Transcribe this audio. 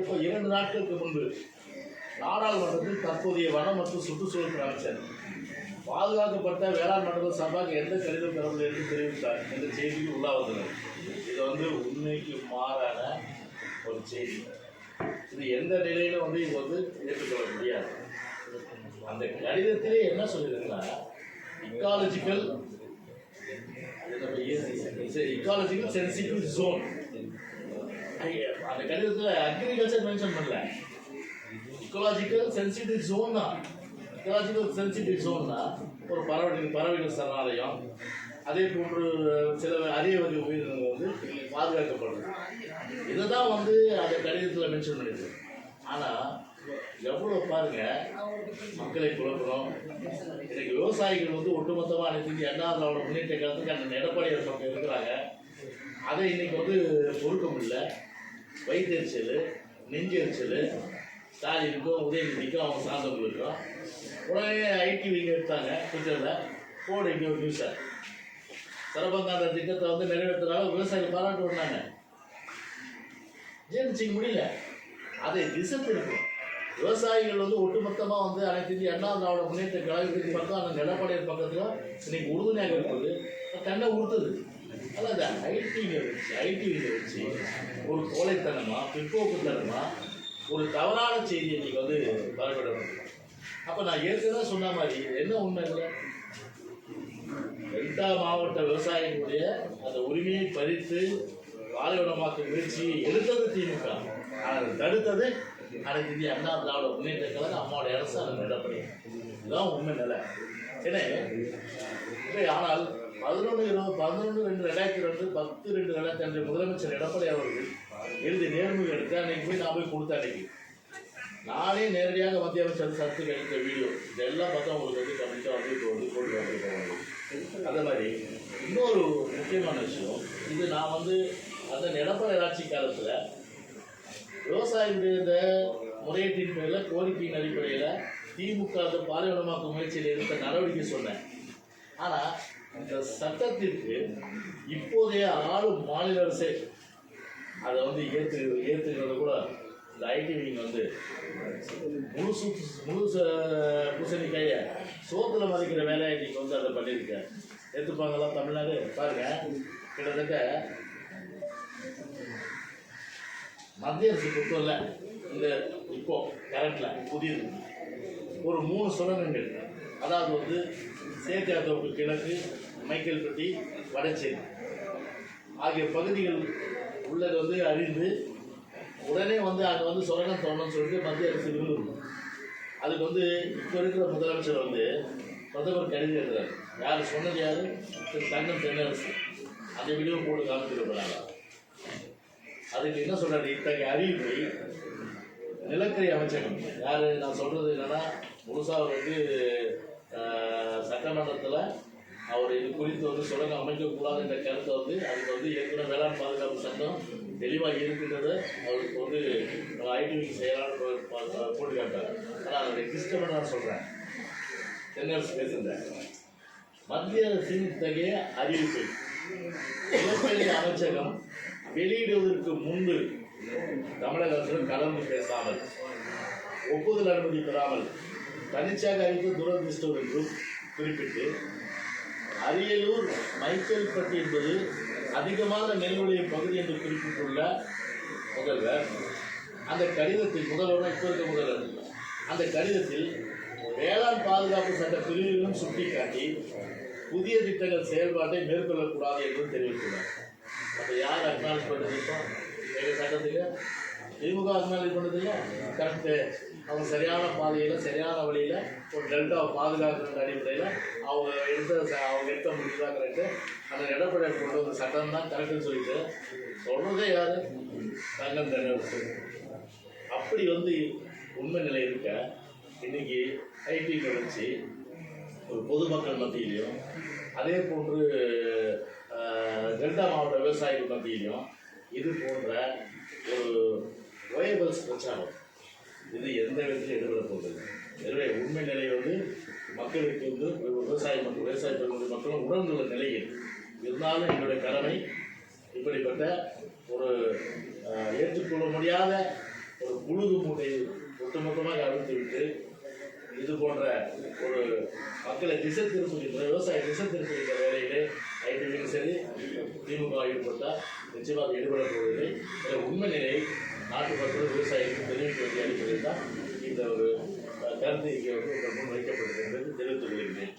இப்போ இரண்டு நாட்களுக்கு முன்பு நாடாளுமன்றத்தில் தற்போதைய வனம் மற்றும் சுற்றுச்சூழல் அமைச்சர் பாதுகாக்கப்பட்ட வேளாண் மண்டலம் சார்பாக எந்த கடிதம் பெறவில்லை என்று தெரிவித்தார். என்ற செய்திக்கு உள்ளாவதுள்ளது இது வந்து உண்மைக்கு மாறான ஒரு செய்தி. இது எந்த நிலையிலும் வந்து இது வந்து ஏற்றுக்கொள்ள முடியாது. அந்த கடிதத்திலே என்ன சொல்லியிருக்குன்னா இக்காலஜிக்கல் இக்காலஜிக்கல் சென்சிட்டிவ் ஜோன் அந்த கடிதத்தில் அக்ரிகல்ச்சர் மென்ஷன் பண்ணல இக்கோலாஜிக்கல் சென்சிட்டிவ் ஜோன் தான் இக்கோலாஜிக்கல் சென்சிட்டிவ் ஜோன்னா ஒரு பறவை பறவைகள் சரணாலயம் அதே போன்று சில அரிய வகை உயிரினங்கள் வந்து பாதுகாக்கப்படும். பாதுகாக்கப்படுது இதை தான் வந்து அந்த கடிதத்தில் மென்ஷன் பண்ணியிருக்கு ஆனால் எவ்வளோ பாருங்க மக்களை குழப்பணும் இன்னைக்கு விவசாயிகள் வந்து ஒட்டுமொத்தமாக அனைத்து எண்ணாவது அண்ணா முன்னேற்ற காலத்துக்கு அந்த எடப்பாடியார் பக்கம் இருக்கிறாங்க அதை இன்னைக்கு வந்து பொறுக்க முடியல வயிற்றுச்சல் நெஞ்செரிச்சல் ஸ்டாலினுக்கும் உதயநிதிக்கும் அவங்க சார்ந்தவங்களுக்கும் உடனே ஐடி விங்க எடுத்தாங்க ட்விட்டரில் போடு இங்கே ஒரு நியூஸை சிறப்பங்காந்த திட்டத்தை வந்து நிறைவேற்றுறாங்க விவசாயிகள் பாராட்டு விடுறாங்க ஜீர்ணிச்சிக்க முடியல? அதை திசை திருப்பும் விவசாயிகள் வந்து ஒட்டுமொத்தமாக வந்து அனைத்து இந்திய அண்ணா திராவிட முன்னேற்ற கழகத்தின் பக்கம் அந்த நிலப்படையின் பக்கத்தில் இன்னைக்கு உறுதுணையாக இருக்குது. தென்னை உறுத்துது. அதான் அந்த ஐடியில் வச்சு ஐடியில் வச்சு ஒரு கோழைத்தனமா பிற்போக்குத்தனமாக ஒரு தவறான செய்தியை நீங்கள் வந்து பரவிடணும் அப்போ நான் ஏற்கனவே சொன்ன மாதிரி என்ன உண்மை இல்லை டெல்டா மாவட்ட விவசாயிகளுடைய அந்த உரிமையை பறித்து பாலைவனமாக்கும் முயற்சியை எடுத்தது திமுக. ஆனால் அதை தடுத்தது அனைத்து இது அண்ணா திராவிட முன்னேற்ற கழகம் அம்மாவோட அரசு அதை நடப்படி இதுதான் உண்மை நிலை. ஏன்னா ஆனால் பதினொன்று இருபது பதினொன்று ரெண்டு ரெண்டாயிரத்தி ரெண்டு பத்து ரெண்டு ரெண்டாயிரத்தி அஞ்சு முதலமைச்சர் எடப்பாடி அவர்கள் எழுதி நேர்முக எடுத்து அன்னைக்கு போய் நான் போய் கொடுத்தேன் அன்னைக்கு. நானே நேரடியாக மத்திய அமைச்சர் சத்துக்கு எடுத்த வீடியோ. இதெல்லாம் பார்த்தா உங்களுக்கு வந்து கம்ப்ளீட்டாக வந்து இப்போ வந்து போட்டு வந்துருக்கோம் அதே மாதிரி இன்னொரு முக்கியமான விஷயம் இது நான் வந்து அந்த எடப்பாடி ஆட்சி காலத்தில் விவசாயிகளுடைய இந்த முறையீட்டின் பேரில் கோரிக்கையின் அடிப்படையில் திமுக அந்த பாலைவனமாக்கும் முயற்சியில் எடுத்த நடவடிக்கை சொன்னேன். ஆனால் இந்த சட்டத்திற்கு இப்போதைய ஆளும் மாநில அரசே அதை வந்து ஏற்று ஏற்றுக்கிறது கூட இந்த ஐடி விங் வந்து முழு முழுசு முழு ச- சோத்துல மதிக்கிற வேலையை இன்னைக்கு வந்து அதை பண்ணியிருக்கேன் ஏற்றுப்பாங்களா தமிழ்நாடு? பாருங்க. கிட்டத்தட்ட மத்திய அரசு பொறுத்தவரை இந்த இப்போ கரண்ட்ல புதியது. ஒரு மூணு சுரங்கங்கள் அதாவது வந்து சேத்தியாத்தோப்பு கிழக்கு மைக்கேல்பட்டி வடச்சேரி ஆகிய பகுதிகள் உள்ளது வந்து அறிந்து உடனே வந்து அங்கே வந்து சுரங்கம் தோணும்னு சொல்லிட்டு மத்திய அரசு விரும்புது அதுக்கு வந்து இப்போ இருக்கிற முதலமைச்சர் வந்து பிரதமர் கடிதம் எழுதுறாரு. யார் சொன்னது யார்? திரு தங்கம் தென்னரசு. அந்த வீடியோ போட்டு காமிச்சிருக்கிறாங்க. அதுக்கு என்ன சொல்றாரு இத்தகைய அறிவிப்பை நிலக்கரி அமைச்சகம் யாரு நான் சொல்றது என்னன்னா முழுசா அவர் வந்து சட்டமன்றத்தில் அவர் இது குறித்து வந்து சுரங்கம் அமைக்கக்கூடாது என்ற கருத்தை வந்து அதுக்கு வந்து ஏற்கனவே வேளாண் பாதுகாப்பு சட்டம் தெளிவாக இருக்கின்றதை. அவருக்கு வந்து ஐடிவி செய்யலாம்னு போட்டு காட்டார் ஆனால் அதனுடைய கிறிஸ்தவன் நான் சொல்கிறேன் தென்னரசு பேசுகிறேன் மத்திய அரசின் இத்தகைய அறிவிப்பை நிலக்கரி அமைச்சகம் வெளியிடுவதற்கு முன்பு தமிழக அரசு கலந்து பேசாமல் ஒப்புதல் அனுமதி பெறாமல் தனிச்சாக அறிவித்து துரதிருஷ்டம் என்றும் குறிப்பிட்டு அரியலூர் மைக்கேல்பட்டி என்பது அதிகமான நெல் பகுதி என்று குறிப்பிட்டுள்ள முதல்வர். அந்த கடிதத்தில் முதல்வர் இப்போ இருக்க முதல்வர். அந்த கடிதத்தில் வேளாண் பாதுகாப்பு சட்ட பிரிவுகளும் சுட்டிக்காட்டி புதிய திட்டங்கள் செயல்பாட்டை மேற்கொள்ளக்கூடாது என்றும் தெரிவித்துள்ளார். அப்போ யார் அக்னாலேஜ் பண்ணது இப்போ? எங்கள் சட்டத்துக்கு? திமுக அக்னாலேஜ் பண்ணது இல்லை கரெக்டு அவங்க சரியான பாதையில் சரியான வழியில் ஒரு டெல்டாவை பாதுகாக்கிற அடிப்படையில் அவங்க எடுத்த அவங்க எடுத்த முடிவுதான் கரெக்டு அந்த எடப்பாடி கொண்டு வந்த சட்டம் தான் கரெக்டுன்னு சொல்லிட்டு சொல்கிறதே யார்? தங்கம் தென்னரசு அப்படி வந்து உண்மை நிலை இருக்க இன்றைக்கி ஐடி வளர்ச்சி ஒரு பொதுமக்கள் மத்தியிலையும் அதே போன்று டெல்டா மாவட்ட விவசாயிகள் மத்தியிலையும் இது போன்ற ஒரு வயபிள்ஸ் பிரச்சாரம். இது எந்த விதத்தில் எடுபட போகுது எனவே உண்மை நிலை வந்து மக்களுக்கு வந்து விவசாய மற்றும் விவசாய பெருமக்கள் மக்களும் உணர்ந்துள்ள நிலையில் இருந்தாலும் எங்களுடைய கடமை இப்படிப்பட்ட ஒரு ஏற்றுக்கொள்ள முடியாத ஒரு புழுது மூட்டை ஒட்டுமொத்தமாக அழுத்து விட்டு இது போன்ற ஒரு மக்களை திசை திருப்புகின்ற விவசாய திசை திருப்புகின்ற வேலையிலே ஐடிவிலும் சரி திமுக ஈடுபட்டால் நிச்சயமாக ஈடுபட போவதில்லை. இதில் உண்மை நிலை நாட்டு மக்கள் விவசாயிகளுக்கு தெரிவிக்க வேண்டிய அடிப்படையில் தான் இந்த ஒரு கருத்து இங்கே வந்து உங்கள் முன் வைக்கப்படுகிறது தெரிவித்துக் கொள்கிறேன்.